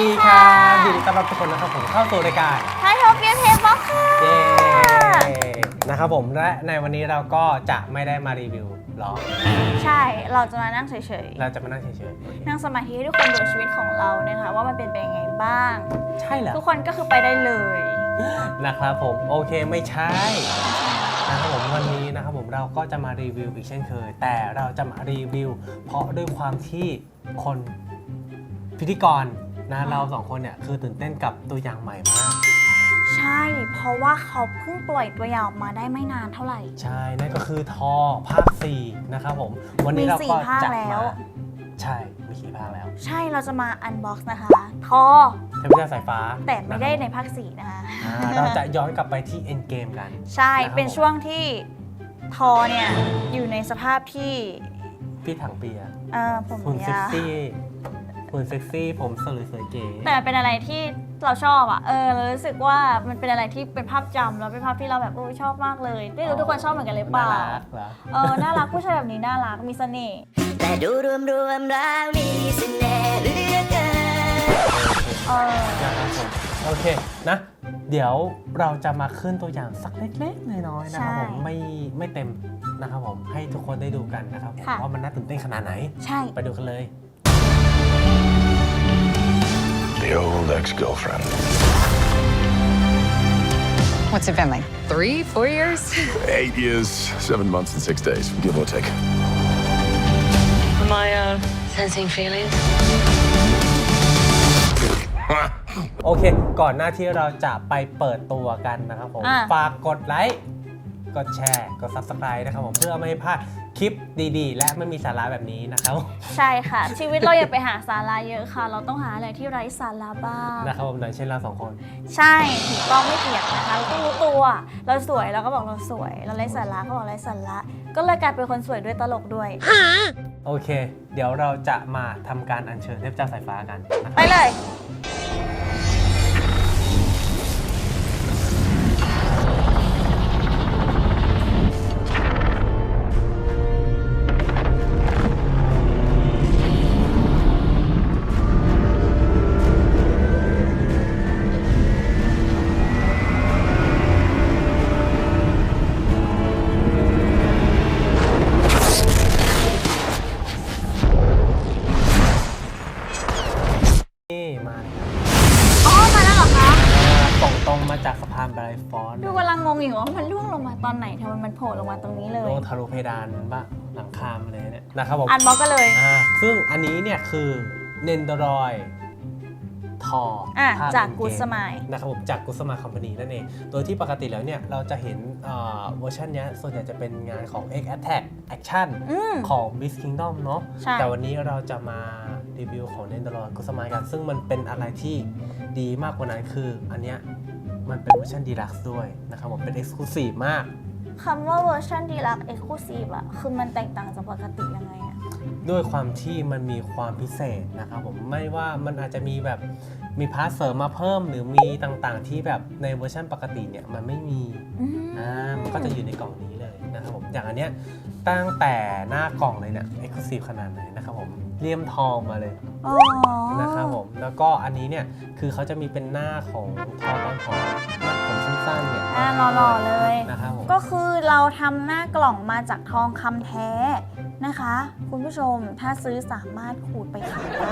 ดีครับยินดีต้อนรับทุกคนนะครับผมเข้าสู่รายการไทยโทเปียเพย์บ็อกค่ะ เย้นะครับผมและในวันนี้เราก็จะไม่ได้มารีวิวหรอใช่ เราจะมานั่งเฉยเราจะมานั่งเฉยๆ นั่งสมาธิให้ทุกคนดูชีวิตของเรานะคะว่ามันเป็นไปยังไงบ้าง ๆใช่เหรอทุกคนก็คือไปได้เลย นะครับผมโอเคไม่ใช่นะครับผมวันนี้นะครับผมเราก็จะมารีวิวอีกเช่นเคย แต่เราจะมารีวิว เพราะด้วยความที่คนพิธีกร นะเราสองคนเนี่ยคือตื่นเต้นกับตัวอย่างใหม่มาก ใช่ เพราะว่าเขาเพิ่งปล่อยตัวอย่างออกมาได้ไม่นานเท่าไหร่ ใช่นั่นก็คือทอภาค4นะครับผม วันนี้มีเราสี่ก็ภาคจะแล้วมาใช่มีสี่ภาคแล้วใช่เราจะมาอันบ็อกซ์นะคะ ทอ เทพเจ้าสายฟ้าแต่ไม่ได้ในนะครับภาคสี่นะคะ อ่าเราจะย้อนกลับไปที่ End Game กัน ใช่ นะครับ เป็นช่วงที่ทอเนี่ย อยู่ในสภาพที่พี่ถังเปียเออผมหุ่นเซ็ยากวซี่ หุ่นเซ็กซี่ผมสวยสวยเก๋แต่เป็นอะไรที่เราชอบอะ เออเรารู้สึกว่ามันเป็นอะไรที่เป็นภาพจำแล้วเป็นภาพที่เราแบบโอ้ยชอบมากเลยไม่รู้ทุกคนชอบเหมือนกันเลยเปล่าน่ารักเหรอเออน่ารักผู้ชายแบบนี้น่ารักมีเสน่ห์แต่ดูรวมรวมๆแล้วมีเสน่ห์เหลือเกิน เออนะครับผมโอเคนะ เดี๋ยวเราจะมาขึ้นตัวอย่างสักเล็กๆน้อยๆนะครับผมใช่ไม่ไม่เต็มนะครับผมให้ทุกคนได้ดูกันนะครับผมค่ะว่ามันน่าตื่นเต้นขนาดไหน ใช่ ไปดูกันเลย The old ex-girlfriend. What's it been like? Three, four years? Eight years, seven months, and six days, give or take. Am I uh, sensing feelings? โอเค ก่อนหน้าที่เราจะไปเปิดตัวกันนะครับผม อะฝากกดไลค์ กดแชร์กด Subscribe นะครับผมเพื่อไม่ให้พลาดคลิปดีๆ และไม่มีสาระแบบนี้นะครับใช่ค่ะ ชีวิตเราอย่าไปหาสาระเยอะค่ะ เราต้องหาอะไรที่ไร้สาระบ้าง นะครับผมอย่างเช่นเราสองคน ใช่ถูกต้องไม่เถียงนะคะเราต้องรู้ตัว เราสวยเราก็บอกเราสวย เราไร้สาระก็บอกไร้สาระ ก็เลยกลายเป็นคนสวยด้วยตลกด้วย โอเค เดี๋ยวเราจะมาทำการอัญเชิญเทพเจ้าสายฟ้ากันนะครับ ไปเลย มาเลยอ๋อมาแล้วเหรอคะตรงตรงๆมาจากสะพานไบรฟอนดูกำลังงงอยู่ว่ามันร่วงลงมาตอนไหนทำไมมันโผล่ลงมาตรงนี้เลโดยนทะลุเพดานบ้างหลังคามาเลยเนี่ยนะครับผม อันบล็อกก็เลย อ่าซึ่งอันนี้เนี่ยคือ n e n d r o i ทออะภคจาก Endgame Good Smile นะครับผมจากกุสมาคอมพานีนั่นเอง โดยที่ปกติแล้วเนี่ย เราจะเห็นอ่าเวอร์ชันเนี้ยส่วนใหญ่จะเป็นงานของ X Attack Action อืม ของ Beast Kingdom เนาะใช่ แต่วันนี้เราจะมา รีวิวของ n e n d r o i กุสมากัน ซึ่งมันเป็นอะไรที่ดีมากกว่านั้นคือ อันเนี้ยมันเป็นเวอร์ชันดีลักซ์ด้วยนะครับผมเป็น Exclusive มาก คำว่าเวอร์ชันดีลักเอ็กซ์คลูซีฟอะคือมันแตกต่างจากปกติยังไงอะด้วยความที่มันมีความพิเศษนะครับผมไม่ว่ามันอาจจะมีแบบมีพาร์ทเสริมมาเพิ่ม หรือมีต่างๆ ที่แบบในเวอร์ชันปกติเนี่ยมันไม่มีอืมอ่ามันก็จะอยู่ในกล่องนี้เลยนะครับผมอย่างอันเนี้ยตั้งแต่หน้ากล่องเลยเนี่ยเอ็กซ์คลูซีฟขนาดไหนนะครับผม เลี่ยมทองมาเลยอ๋อนะครับผม แล้วก็อันนี้เนี่ยคือเขาจะมีเป็นหน้าของทอตอนของหน้าผมสั้นๆเนี่ยอ่าหล่อๆเลย นะครับผม ก็คือเราทำหน้ากล่องมาจากทองคำแท้ นะคะ คุณผู้ชมถ้าซื้อสามารถขูดไปขายได้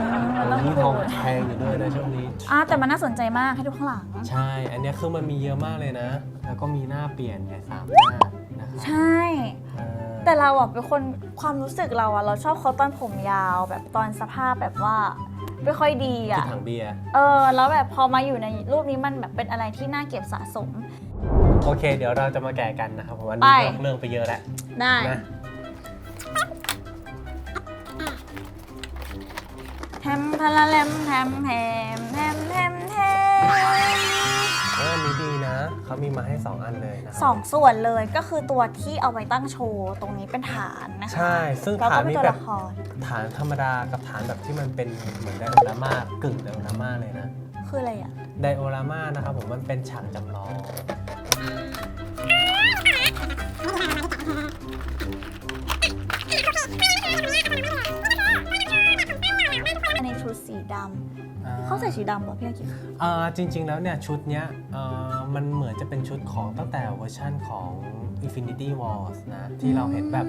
อืมมันต้องนี่ขูทองดแพงอยู่ด้วยนะช่วงนี้ อ่าแต่มันน่าสนใจมากให้ดูข้างหลัง ใช่ อันเนี้ยคือมันมีเยอะมากเลยนะ แล้วก็มีหน้าเปลี่ยนไงสามหน้านะครับใช่ อ่าแต่เราอะเป็นคนความรู้สึกเราอะเราชอบเขาตอนผมยาวแบบตอนสภาพแบบว่าไม่ค่อยดีที่อะถังเบียร์ เออแล้วแบบพอมาอยู่ในรูปนี้มันแบบเป็นอะไรที่น่าเก็บสะสม โอเค เดี๋ยวเราจะมาแกะกันนะครับผมวันไปนี้นอกเรื่องไปเยอะแล้วได้ นะ มพะละแลมแฮมแฮมแฮมแฮมแฮมเอออันนี้ดีนะ เขามีมาให้ 2 อันเลยนะครัสองส่วนเลยก็คือตัวที่เอาไว้ตั้งโชว์ตรงนี้เป็นฐานนะคะใช่ ซึ่งแล้วฐาก็นเป็นนี้ตัวแบบละคร ฐานธรรมดากับฐานแบบที่มันเป็นเหมือนไดโอราม่ากึ่งไดโอราม่าเลยนะ คืออะไรอะ ไดโอราม่านะครับผมมันเป็นฉากจำลอง ในชุดสีดำสีดำเหรอพี่อากิเอ่อจริง ๆ แล้วเนี่ยชุดเนี้ยเอ่อมันเหมือนจะเป็นชุดของตั้งแต่เวอร์ชั่นของ Infinity Wars นะที่เราเห็นแบบ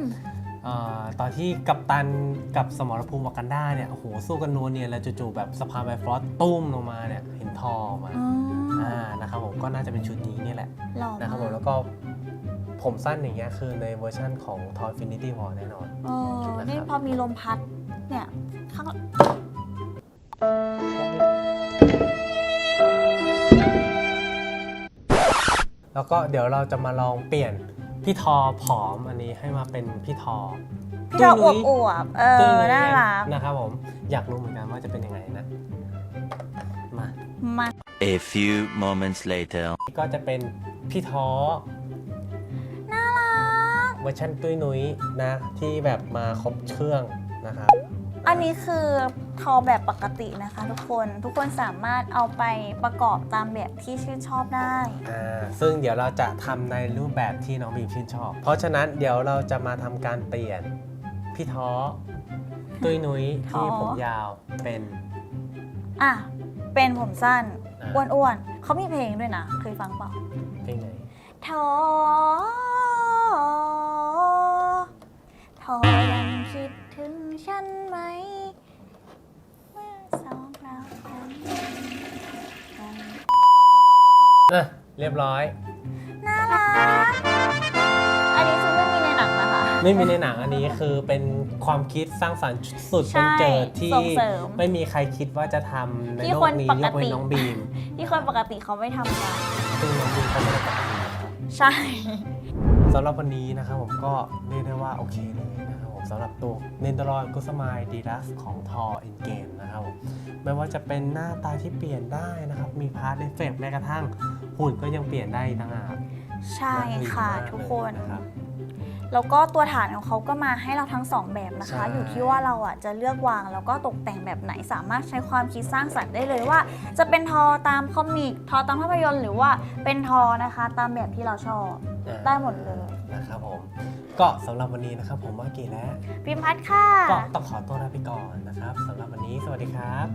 เอ่อตอนที่กัปตันกับสมรภูมิวากันดาเนี่ยโอ้โหสู้กันนัวเนียนแล้วจู่ๆแบบสะพานไบฟรอสตุ้มลงมาเนี่ยเห็นทอมาอ๋อออ่านะครับผมก็น่าจะเป็นชุดนี้นี่แหละหล่อนะครับผมมากแล้วก็ผมสั้นอย่างเงี้ยคือในเวอร์ชั่นของ t o y Infinity War แน่นอน เออนี่พอมีลมพัดเนี่ยข้าง แล้วก็เดี๋ยวเราจะมาลองเปลี่ยนพี่ทอผอมอันนี้ให้มาเป็นพี่ทอพี่เราอตุ้วยบนุ้ยอวบๆเอตุ้ยอนุ้ยน่ารักนะครับผมอยากรู้เหมือนกันว่าจะเป็นยังไงนะมามา A few moments later. ก็จะเป็นพี่ทอน่ารักเวอร์ชันตุ้ยนุ้ยนะที่แบบมาครบเครื่องนะครับ อันนี้คือทอแบบปกตินะคะทุกคนทุกคนสามารถเอาไปประกอบตามแบบที่ชื่นชอบได้ อ่าซึ่งเดี๋ยวเราจะทำในรูปแบบที่น้องบีมชื่นชอบ เพราะฉะนั้นเดี๋ยวเราจะมาทำการเปลี่ยนพี่ท้อตุ้ยนุ้ยที่ท้อผมยาวเป็น อะเป็นผมสั้นอ่า อ้วนๆเขามีเพลงด้วยนะ เคยฟังเปล่า เพลงไหน ทอ เรียบร้อย น่ารัก อันนี้คือไม่มีในหนังนะคะ ไม่มีในหนังอันนี้คือเป็นความคิดสร้างสรรค์สุดใช่เป็นเจิดที่ส่งเสริมไม่มีใครคิดว่าจะทำในที่โลคกนนี้ปยกกเว้นติน้องบีมที่คนปกติเขาไม่ทำกันซึ่งน้องบีมเขาไม่ได้ปกติใช่ สำหรับวันนี้นะครับผมก็เรียกได้ว่าโอเคเลยนะครับผมสำหรับตัวเนน d รอยกุสมายดีดัสของทออินเกมนะครับผมไม่ว่าจะเป็นหน้าตาที่เปลี่ยนได้นะครับ มีพาร์ทเอฟเฟกแม้กระทั่ง หุ่นก็ยังเปลี่ยนได้อีกต่างหากใช่ค่ะน่าดีมากทุกคนเลยนะครับ แล้วก็ตัวฐานของเขาก็มาให้เราทั้งสองแบบนะคะ ใช่ อยู่ที่ว่าเราอะจะเลือกวาง แล้วก็ตกแต่งแบบไหนสามารถใช้ความคิดสร้างสรรค์ได้เลยว่า จะเป็นทอตามคอมิกทอตามภาพยนตร์หรือว่าเป็นทอนะคะ ตามแบบที่เราชอบ อ่าได้หมดเลย นะครับผม ก็สำหรับวันนี้นะครับผมว่ากีและพิมพัดค่ะ ก็ต้องขอตัวลาไปก่อนนะครับสำหรับวันนี้สวัสดีครับ